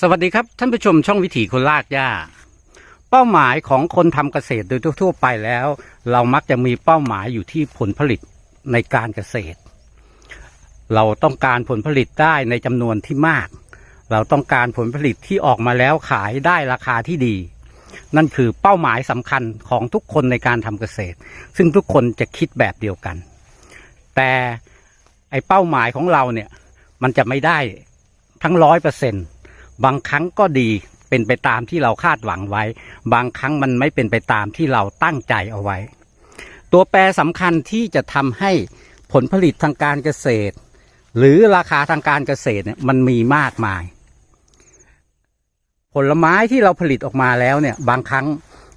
สวัสดีครับ ท่านผู้ชมช่องวิถีคนลากหญ้า เป้าหมายของคนทำเกษตรโดยทั่ว ๆ ไปแล้ว เรามักจะมีเป้าหมายอยู่ที่ผลผลิตในการเกษตร เราต้องการผลผลิตได้ในจำนวนที่มาก เราต้องการผลผลิตที่ออกมาแล้วขายได้ราคาที่ดี นั่นคือเป้าหมายสำคัญของทุกคนในการทำเกษตร ซึ่งทุกคนจะคิดแบบเดียวกัน แต่ไอเป้าหมายของเราเนี่ยมันจะไม่ได้ทั้งร้อยเปอร์เซ็นต์ บางครั้งก็ดีเป็นไปตามที่เราคาดหวังไว้ บางครั้งมันไม่เป็นไปตามที่เราตั้งใจเอาไว้ ตัวแปรสำคัญที่จะทำให้ผลผลิตทางการเกษตร หรือราคาทางการเกษตรเนี่ยมันมีมากมาย ผลไม้ที่เราผลิตออกมาแล้วเนี่ยบางครั้ง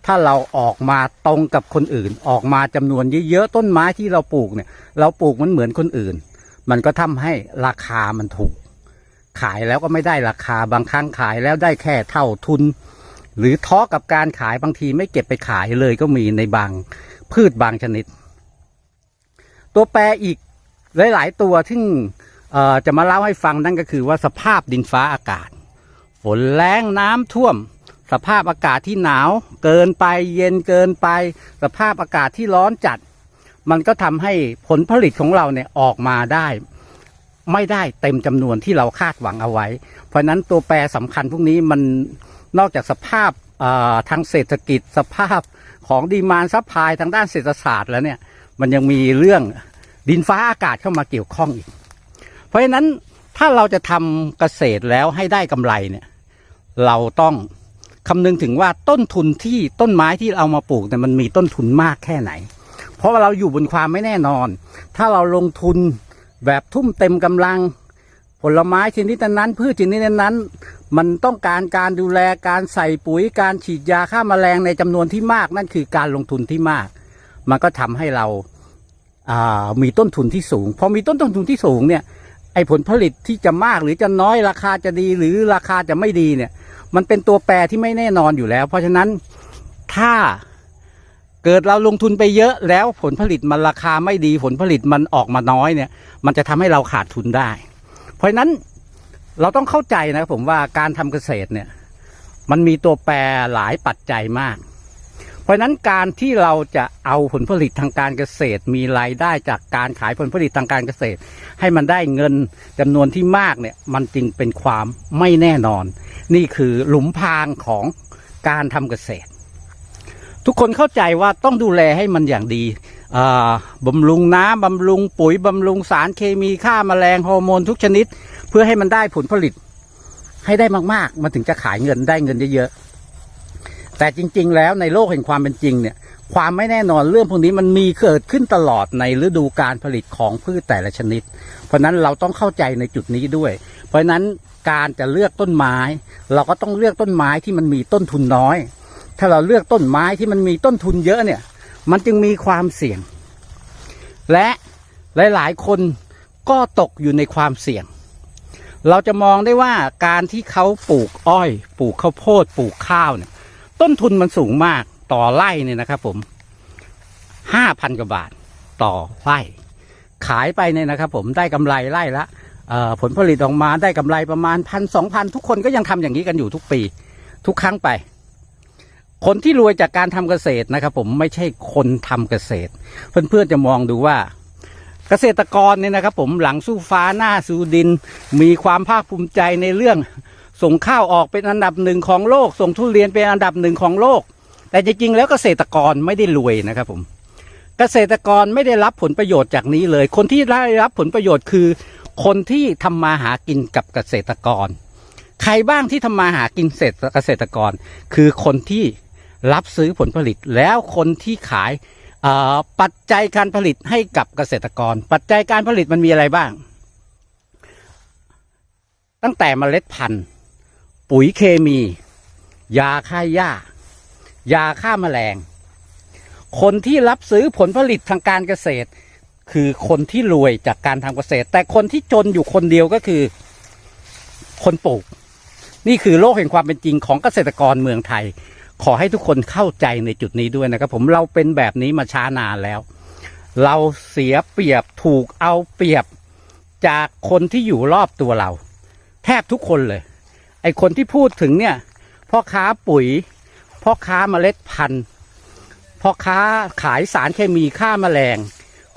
ถ้าเราออกมาตรงกับคนอื่น ออกมาจำนวนเยอะๆต้นไม้ที่เราปลูกเนี่ย เราปลูกมันเหมือนคนอื่น มันก็ทำให้ราคามันถูก ขายแล้วก็ไม่ได้ราคาบางครั้งขายแล้วได้แค่เท่าทุน หรือท้อกับการขายบางทีไม่เก็บไปขายเลยก็มีในบางพืชบางชนิด ตัวแปรอีกหลาย ๆ ตัวที่จะมาเล่าให้ฟังนั่นก็คือว่าสภาพดินฟ้าอากาศ ฝนแรงน้ำท่วม สภาพอากาศที่หนาวเกินไปเย็นเกินไป สภาพอากาศที่ร้อนจัด มันก็ทำให้ผลผลิตของเราเนี่ยออกมาได้ ไม่ได้เต็มจำนวนที่เราคาดหวังเอาไว้ เพราะนั้นตัวแปรสำคัญพวกนี้มันนอกจากสภาพทางเศรษฐกิจสภาพของดีมานซัพพลายทางด้านเศรษฐศาสตร์แล้วเนี่ยมันยังมีเรื่องดินฟ้าอากาศเข้ามาเกี่ยวข้องอีก เพราะฉะนั้นถ้าเราจะทำเกษตรแล้วให้ได้กำไรเนี่ยเราต้องคำนึงถึงว่าต้นทุนที่ต้นไม้ที่เอามาปลูกเนี่ยมันมีต้นทุนมากแค่ไหน เพราะว่าเราอยู่บนความไม่แน่นอน ถ้าเราลงทุน แบบทุ่มเต็มกำลัง ผลไม้ชนิดนั้นพืชชนิดนั้นมันต้องการการดูแลการใส่ปุ๋ยการฉีดยาฆ่าแมลงในจำนวนที่มากนั่นคือการลงทุนที่มาก มันก็ทำให้เราอ่ามีต้นทุนที่สูงพอมีต้นทุนที่สูงเนี่ยไอ้ผลผลิตที่จะมากหรือจะน้อยราคาจะดีหรือราคาจะไม่ดีเนี่ย มันเป็นตัวแปรที่ไม่แน่นอนอยู่แล้ว เพราะฉะนั้นถ้า เกิดเราลงทุนไปเยอะแล้วผลผลิตมันราคาไม่ดีผลผลิตมันออกมาน้อยเนี่ย มันจะทำให้เราขาดทุนได้ เพราะฉะนั้นเราต้องเข้าใจนะครับผมว่าการทำเกษตรเนี่ย มันมีตัวแปรหลายปัจจัยมาก เพราะฉะนั้นการที่เราจะเอาผลผลิตทางการเกษตร มีรายได้จากการขายผลผลิตทางการเกษตร ให้มันได้เงินจำนวนที่มากเนี่ย มันจึงเป็นความไม่แน่นอน นี่คือหลุมพรางของการทำเกษตร ทุกคนเข้าใจว่าต้องดูแลให้มันอย่างดีบำรุงน้ำบำรุงปุ๋ยบำรุงสารเคมีฆ่าแมลงฮอร์โมนทุกชนิด เพื่อให้มันได้ผลผลิต ให้ได้มากๆ มันถึงจะขายเงินได้เงินเยอะๆแต่จริง ๆ แล้วในโลกแห่งความเป็นจริงเนี่ย ความไม่แน่นอนเรื่องพวกนี้มันมีเกิดขึ้นตลอดในฤดูการผลิตของพืชแต่ละชนิด เพราะนั้นเราต้องเข้าใจในจุดนี้ด้วย เพราะนั้นการจะเลือกต้นไม้ เราก็ต้องเลือกต้นไม้ที่มันมีต้นทุนน้อย ถ้าเราเลือกต้นไม้ที่มันมีต้นทุนเยอะเนี่ย มันจึงมีความเสี่ยง และหลาย ๆ คนก็ตกอยู่ในความเสี่ยง เราจะมองได้ว่าการที่เขาปลูกอ้อย ปลูกข้าวโพด ปลูกข้าวเนี่ย ต้นทุนมันสูงมากต่อไร่เนี่ยนะครับผมห้าพันกว่าบาทต่อไร่ ขายไปเนี่ยนะครับผมได้กำไรไร่ละผลผลิตออกมาได้กำไรประมาณพันสองพันทุกคนก็ยังทำอย่างนี้กันอยู่ทุกปี ทุกครั้งไป คนที่รวยจากการทำเกษตรนะครับ ผมไม่ใช่คนทำเกษตร เพื่อนๆจะมองดูว่าเกษตรกรเนี่ยนะครับ ผมหลังสู้ฟ้าหน้าสู้ดิน มีความภาคภูมิใจในเรื่องส่งข้าวออกเป็นอันดับหนึ่งของโลก ส่งทุเรียนเป็นอันดับหนึ่งของโลก แต่จริงๆแล้วเกษตรกรไม่ได้รวยนะครับผมเกษตรกรไม่ได้รับผลประโยชน์จากนี้เลย คนที่ได้รับผลประโยชน์คือ คนที่ทำมาหากินกับเกษตรกร ใครบ้างที่ทำมาหากินเกษตรกร คือคนที่ รับซื้อผลผลิตแล้วคนที่ขายปัจจัยการผลิตให้กับเกษตรกร ปัจจัยการผลิตมันมีอะไรบ้าง ตั้งแต่เมล็ดพันธุ์ ปุ๋ยเคมี ยาฆ่าหญ้า ยาฆ่าแมลง คนที่รับซื้อผลผลิตทางการเกษตร คือคนที่รวยจากการทำเกษตร แต่คนที่จนอยู่คนเดียวก็คือ คนปลูก นี่คือโลกแห่งความเป็นจริงของเกษตรกรเมืองไทย ขอให้ทุกคนเข้าใจในจุดนี้ด้วยนะครับ ผมเราเป็นแบบนี้มาช้านานแล้ว เราเสียเปรียบถูกเอาเปรียบจากคนที่อยู่รอบตัวเรา แทบทุกคนเลย ไอคนที่พูดถึงเนี่ยพ่อค้าปุ๋ยพ่อค้าเมล็ดพันธุ์พ่อค้าขายสารเคมีฆ่าแมลง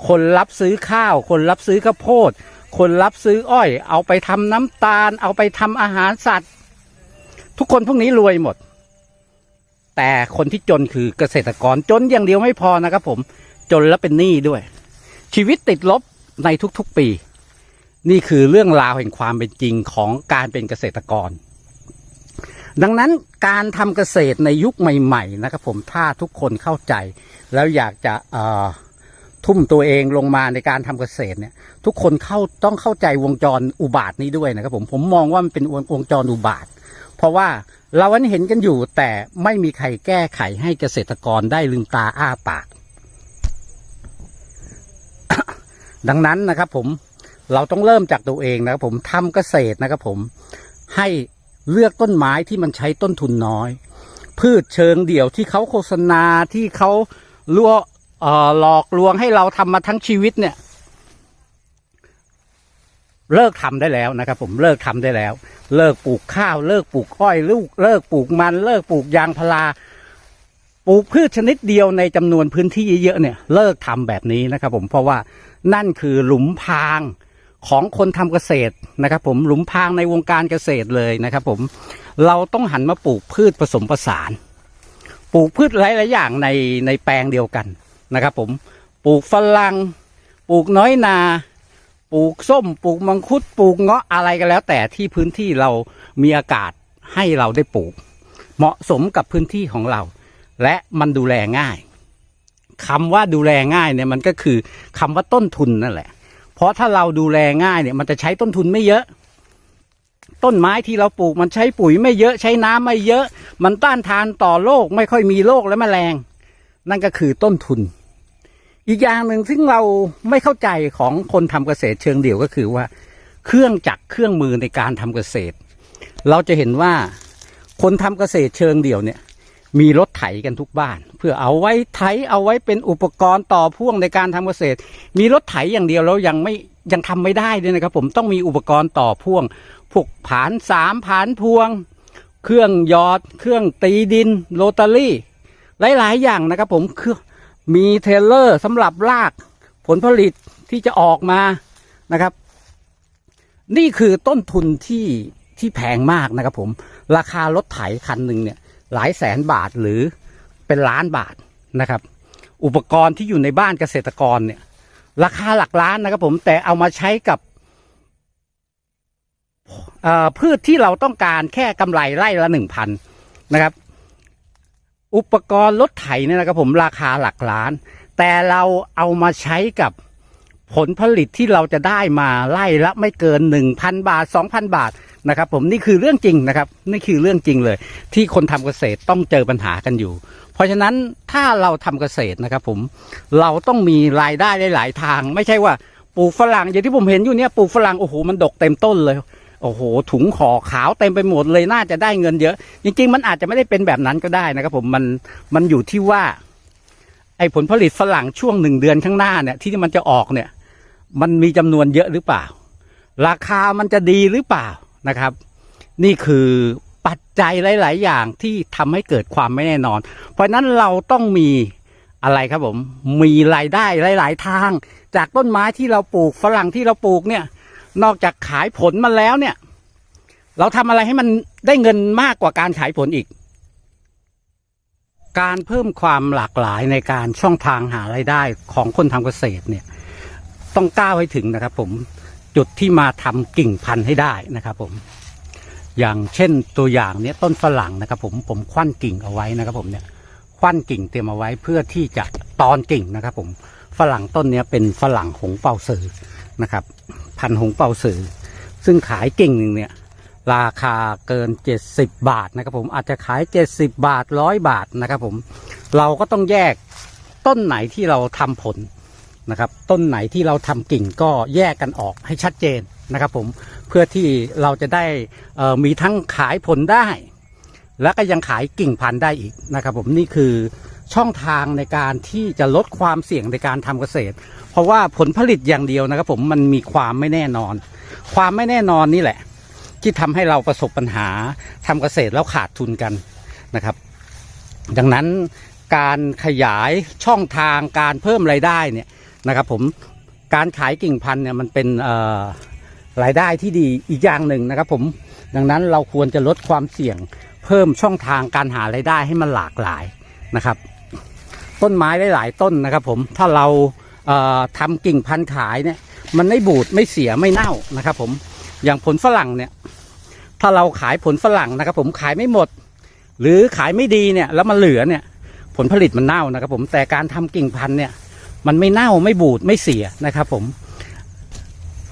คนรับซื้อข้าว คนรับซื้อข้าวโพด คนรับซื้ออ้อย เอาไปทำน้ำตาล เอาไปทำอาหารสัตว์ ทุกคนพวกนี้รวยหมด แต่คนที่จนคือเกษตรกรจนอย่างเดียวไม่พอนะครับผมจนแล้วเป็นหนี้ด้วย ชีวิตติดลบในทุกๆปี นี่คือเรื่องราวแห่งความเป็นจริงของการเป็นเกษตรกร ดังนั้นการทำเกษตรในยุคใหม่ๆนะครับผมถ้าทุกคนเข้าใจ แล้วอยากจะทุ่มตัวเองลงมาในการทำเกษตรเนี่ย ทุกคนเข้าต้องเข้าใจวงจรอุบาทนี้ด้วยนะครับผมผมมองว่ามันเป็นวงจรอุบาท เพราะว่าเราวันเห็นกันอยู่แต่ไม่มีใครแก้ไขให้เกษตรกรได้ลืมตาอ้าปาก ดังนั้นนะครับผมเราต้องเริ่มจากตัวเองนะครับผมทำเกษตรนะครับผมให้เลือกต้นไม้ที่มันใช้ต้นทุนน้อย พืชเชิงเดี่ยวที่เขาโฆษณาที่เขาล่อหลอกลวงให้เราทำมาทั้งชีวิตเนี่ย เลิกทำได้แล้วนะครับผมเลิกทำได้แล้ว เลิกปลูกข้าว เลิกปลูกอ้อยลูกเลิกปลูกมัน เลิกปลูกยางพาราปลูกพืชชนิดเดียวในจำนวนพื้นที่เยอะๆเนี่ย เลิกทำแบบนี้นะครับผมเพราะว่านั่นคือหลุมพรางของคนทำเกษตรนะครับ ผมหลุมพรางในวงการเกษตรเลยนะครับ ผมเราต้องหันมาปลูกพืชผสมผสานปลูกพืชหลายๆอย่างในในแปลงเดียวกันนะครับ ผมปลูกฝรั่งปลูกน้อยนา ปลูกส้มปลูกมังคุดปลูกเงาะอะไรก็แล้ว แต่ที่พื้นที่เรามีอากาศให้เราได้ปลูก เหมาะสมกับพื้นที่ของเรา และมันดูแลง่ายคำว่าดูแลง่ายเนี่ยมันก็คือคำว่าต้นทุนนั่นแหละ เพราะถ้าเราดูแลง่ายเนี่ยมันจะใช้ต้นทุนไม่เยอะ ต้นไม้ที่เราปลูกมันใช้ปุ๋ยไม่เยอะใช้น้ำไม่เยอะ มันต้านทานต่อโรคไม่ค่อยมีโรคและแมลง นั่นก็คือต้นทุน อีกอย่างหนึ่งซึ่งเราไม่เข้าใจของคนทำเกษตรเชิงเดี่ยวก็คือว่า เครื่องจักรเครื่องมือในการทำเกษตร เราจะเห็นว่าคนทำเกษตรเชิงเดี่ยวเนี่ยมีรถไถกันทุกบ้าน เพื่อเอาไว้ไถเอาไว้เป็นอุปกรณ์ต่อพ่วงในการทำเกษตร มีรถไถอย่างเดียวแล้วยังไม่ยังทำไม่ได้เลยนะครับ ผมต้องมีอุปกรณ์ต่อพ่วงพวกผานสามผานพวง เครื่องยอด เครื่องตีดินโรตารี่ หลาย ๆ อย่างนะครับผมเครื่อง มีเทเลอร์สำหรับลากผลผลิตที่จะออกมานะครับ นี่คือต้นทุนที่ที่แพงมากนะครับผม ราคารถไถคันหนึ่งเนี่ย หลายแสนบาทหรือเป็นล้านบาทนะครับ อุปกรณ์ที่อยู่ในบ้านเกษตรกรเนี่ย ราคาหลักล้านนะครับผมแต่เอามาใช้กับพืชที่เราต้องการแค่กำไรไร่ละหนึ่งพันนะครับ อุปกรณ์รถไถเนี่ยนะครับผมราคาหลักล้าน แต่เราเอามาใช้กับผลผลิตที่เราจะได้มาไร่ละไม่เกินหนึ่งพันบาทสองพันบาทนะครับผมนี่คือเรื่องจริงนะครับนี่คือเรื่องจริงเลย ที่คนทำเกษตรต้องเจอปัญหากันอยู่ เพราะฉะนั้นถ้าเราทำเกษตรนะครับผมเราต้องมีรายได้หลายทาง ไม่ใช่ว่าปลูกฝรั่งอย่างที่ผมเห็นอยู่เนี่ยปลูกฝรั่งโอ้โหมันดกเต็มต้นเลย โอ้โหถุงห่อขาวเต็มไปหมดเลยน่าจะได้เงินเยอะ จริง ๆ มันอาจจะไม่ได้เป็นแบบนั้นก็ได้นะครับ ผมมันมันอยู่ที่ว่า ไอ้ผลผลิตฝรั่งช่วงหนึ่งเดือนข้างหน้าเนี่ย ที่มันจะออกเนี่ย มันมีจำนวนเยอะหรือเปล่า ราคามันจะดีหรือเปล่านะครับ นี่คือปัจจัยหลาย ๆ อย่างที่ทำให้เกิดความไม่แน่นอน เพราะฉะนั้นเราต้องมีอะไรครับผม มีรายได้หลาย ๆ ทาง จากต้นไม้ที่เราปลูกฝรั่งที่เราปลูกเนี่ย นอกจากขายผลมาแล้วเนี่ย เราทำอะไรให้มันได้เงินมากกว่าการขายผลอีก การเพิ่มความหลากหลายในการช่องทางหารายได้ของคนทำเกษตรเนี่ย ต้องก้าวให้ถึงนะครับ ผมจุดที่มาทำกิ่งพันธุ์ให้ได้นะครับ ผม อย่างเช่นตัวอย่างเนี้ยต้นฝรั่งนะครับ ผมผมคว้านกิ่งเอาไว้นะครับ ผมเนี่ยคว้านกิ่งเตรียมเอาไว้เพื่อที่จะตอนกิ่งนะครับ ผมฝรั่งต้นเนี้ยเป็นฝรั่งหงเป่าสือ นะครับ พันหงเป่าสือ ซึ่งขายกิ่งหนึ่งเนี่ย ราคาเกิน 70 บาทนะครับผมอาจจะขาย 70 บาทร้อยบาทนะครับผมเราก็ต้องแยกต้นไหนที่เราทำผลนะครับ ต้นไหนที่เราทำกิ่งก็แยกกันออกให้ชัดเจนนะครับผมเพื่อที่เราจะได้มีทั้งขายผลได้ แล้วก็ยังขายกิ่งพันธุ์ได้อีกนะครับผมนี่คือช่องทางในการที่จะลดความเสี่ยงในการทำเกษตร ราะว่าผลผลิตอย่างเดียวนะครับ ผมมันมีความไม่แน่นอน ความไม่แน่นอนนี่แหละ ที่ทำให้เราประสบปัญหาทำเกษตรแล้วขาดทุนกันนะครับ ดังนั้นการขยายช่องทางการเพิ่มรายได้เนี่ยนะครับ ผมการขายกิ่งพันธุ์เนี่ยมันเป็นรายได้ที่ดีอีกอย่างหนึ่งนะครับ ผมดังนั้นเราควรจะลดความเสี่ยงเพิ่มช่องทางการหารายได้ให้มันหลากหลายนะครับ ต้นไม้ได้หลายต้นนะครับ ผมถ้าเรา ทำกิ่งพันธุ์ขายเนี่ย มันไม่บูดไม่เสียไม่เน่านะครับ ผมอย่างผลฝรั่งเนี่ย ถ้าเราขายผลฝรั่งนะครับ ผมขายไม่หมด หรือขายไม่ดีเนี่ย แล้วมันเหลือเนี่ย ผลผลิตมันเน่านะครับ ผมแต่การทำกิ่งพันธุ์เนี่ย มันไม่เน่าไม่บูดไม่เสียนะครับ ผม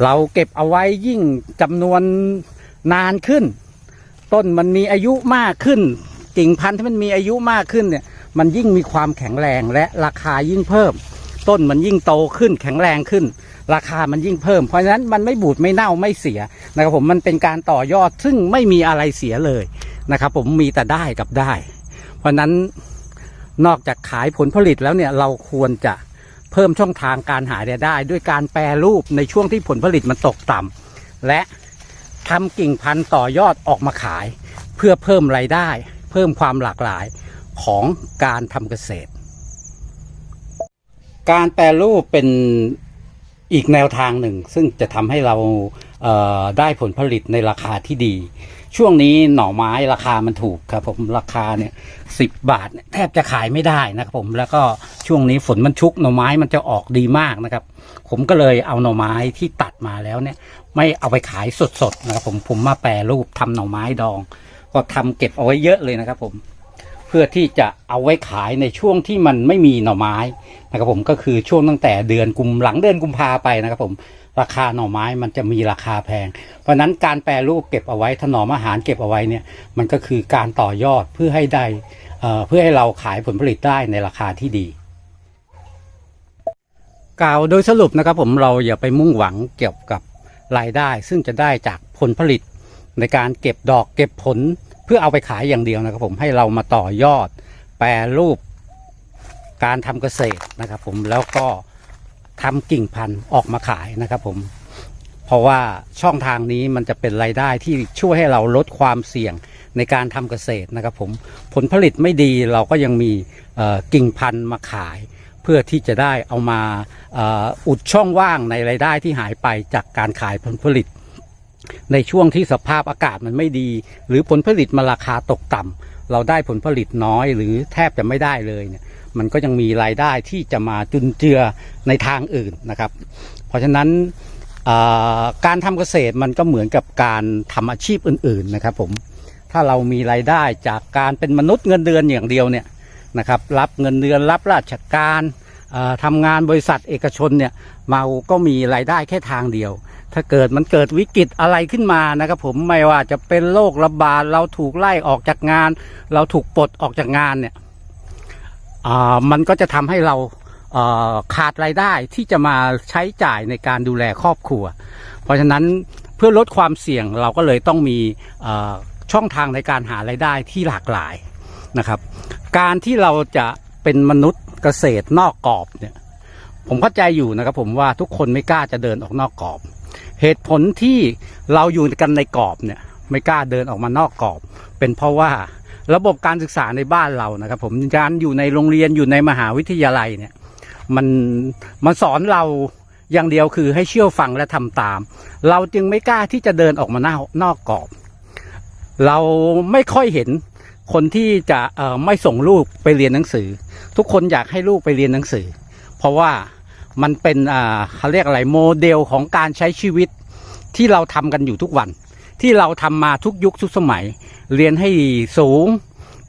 เราเก็บเอาไว้ยิ่งจำนวนนานขึ้น ต้นมันมีอายุมากขึ้น กิ่งพันธุ์ที่มันมีอายุมากขึ้นเนี่ย มันยิ่งมีความแข็งแรงและราคายิ่งเพิ่ม ต้นมันยิ่งโตขึ้นแข็งแรงขึ้น ราคามันยิ่งเพิ่ม เพราะฉะนั้นมันไม่บูดไม่เน่าไม่เสียนะครับผมมันเป็นการต่อยอดซึ่งไม่มีอะไรเสียเลยนะครับผมมีแต่ได้กับได้ เพราะฉะนั้นนอกจากขายผลผลิตแล้วเนี่ยเราควรจะเพิ่มช่องทางการหารายได้ ด้วยการแปรรูปในช่วงที่ผลผลิตมันตกต่ำและทำกิ่งพันธุ์ต่อยอดออกมาขาย เพื่อเพิ่มรายได้ เพิ่มความหลากหลายของการทำเกษตร การแปรรูปเป็นอีกแนวทางหนึ่ง ซึ่งจะทำให้เราเได้ผลผลิตในราคาที่ดี ช่วงนี้หน่อไม้ราคามันถูกครับผมราคาเนี่ยสิบบาทแทบจะขายไม่ได้นะครับผมแล้วก็ช่วงนี้ฝนมันชุกหน่อไม้มันจะออกดีมากนะครับ ผมก็เลยเอาหน่อไม้ที่ตัดมาแล้วเนี่ย ไม่เอาไปขายสดๆนะครับผมผมมาแปรรูปทำหน่อไม้ดอง ก็ทำเก็บเอาไว้เยอะเลยนะครับผม เพื่อที่จะเอาไว้ขายในช่วงที่มันไม่มีหน่อไม้นะครับผมก็คือช่วงตั้งแต่เดือนกุมหลังเดือนกุมภาไปนะครับผมราคาหน่อไม้มันจะมีราคาแพง เพราะนั้นการแปรรูปเก็บเอาไว้ถนอมอาหารเก็บเอาไว้เนี่ยมันก็คือการต่อยอดเพื่อให้ได้เอ่อเพื่อให้เราขายผลผลิตได้ในราคาที่ดี กล่าวโดยสรุปนะครับผมเราอย่าไปมุ่งหวังเกี่ยวกับรายได้ ซึ่งจะได้จากผลผลิตในการเก็บดอกเก็บผล เพื่อเอาไปขายอย่างเดียวนะครับผมให้เรามาต่อยอดแปรรูปการทำเกษตรนะครับ ผมแล้วก็ทำกิ่งพันธุ์ออกมาขายนะครับ ผม เพราะว่าช่องทางนี้มันจะเป็นรายได้ที่ช่วยให้เราลดความเสี่ยงในการทำเกษตรนะครับ ผมผลผลิตไม่ดีเราก็ยังมีกิ่งพันธุ์มาขาย เพื่อที่จะได้เอามาอออุดช่องว่างในรายได้ที่หายไปจากการขายผลผลิต ในช่วงที่สภาพอากาศมันไม่ดี หรือผลผลิตมันราคาตกต่ำเราได้ผลผลิตน้อยหรือแทบจะไม่ได้เลยเนี่ยมันก็ยังมีรายได้ที่จะมาจุนเจือในทางอื่นนะครับ เพราะฉะนั้นการทำเกษตรมันก็เหมือนกับการทำอาชีพอื่น ๆนะครับ ผมถ้าเรามีรายได้จากการเป็นมนุษย์เงินเดือนอย่างเดียวเนี่ยนะครับ รับเงินเดือนรับราชการทำงานบริษัทเอกชนเนี่ยเราก็มีรายได้แค่ทางเดียว ถ้าเกิดมันเกิดวิกฤตอะไรขึ้นมานะครับผมไม่ว่าจะเป็นโรคระบาดเราถูกไล่ออกจากงาน เราถูกปลดออกจากงานเนี่ยอ่ามันก็จะทำให้เราอ่อขาดรายได้ที่จะมาใช้จ่ายในการดูแลครอบครัว เพราะฉะนั้นเพื่อลดความเสี่ยงเราก็เลยต้องมีอ่อช่องทางในการหารายได้ที่หลากหลายนะครับ การที่เราจะเป็นมนุษย์เกษตรนอกกรอบเนี่ยผมเข้าใจอยู่นะครับผมว่าทุกคนไม่กล้าจะเดินออกนอกกรอบ เหตุผลที่เราอยู่กันในกรอบเนี่ยไม่กล้าเดินออกมานอกกรอบ เป็นเพราะว่าระบบการศึกษาในบ้านเรานะครับ ผมการอยู่ในโรงเรียนอยู่ในมหาวิทยาลัยเนี่ยมันมันสอนเราอย่างเดียวคือให้เชื่อฟังและทำตาม เราจึงไม่กล้าที่จะเดินออกมานอกนอกกรอบ เราไม่ค่อยเห็นคนที่จะเออไม่ส่งลูกไปเรียนหนังสือ ทุกคนอยากให้ลูกไปเรียนหนังสือ เพราะว่า มันเป็นเขาเรียกอะไรโมเดลของการใช้ชีวิตที่เราทำกันอยู่ทุกวัน ที่เราทำมาทุกยุคทุกสมัย เรียนให้สูง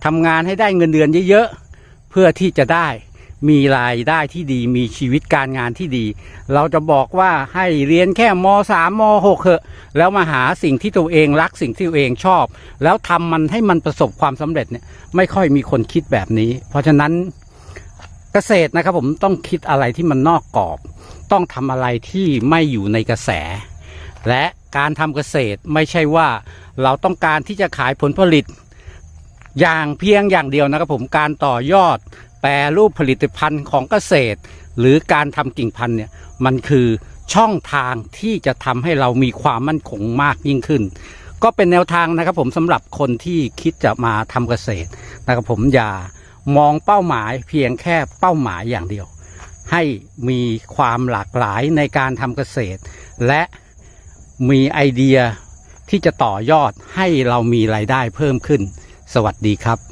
ทำงานให้ได้เงินเดือนเยอะๆ เพื่อที่จะได้มีรายได้ที่ดีมีชีวิตการงานที่ดี เราจะบอกว่าให้เรียนแค่มสามมหกเหอะแล้วมาหาสิ่งที่ตัวเองรักสิ่งที่ตัวเองชอบ แล้วทำมันให้มันประสบความสำเร็จเนี่ยไม่ค่อยมีคนคิดแบบนี้ เพราะฉะนั้น เกษตรนะครับผมต้องคิดอะไรที่มันนอกกรอบ ต้องทำอะไรที่ไม่อยู่ในกระแส และการทำเกษตรไม่ใช่ว่าเราต้องการที่จะขายผลผลิต อย่างเพียงอย่างเดียวนะครับผมการต่อยอด แปรรูปผลิตภัณฑ์ของเกษตร หรือการทำกิ่งพันธุ์เนี่ยมันคือช่องทางที่จะทำให้เรามีความมั่นคงมากยิ่งขึ้น ก็เป็นแนวทางนะครับผมสำหรับคนที่คิดจะมาทำเกษตรนะครับผมอย่า มองเป้าหมายเพียงแค่เป้าหมายอย่างเดียว ให้มีความหลากหลายในการทำเกษตร และมีไอเดียที่จะต่อยอดให้เรามีรายได้เพิ่มขึ้น สวัสดีครับ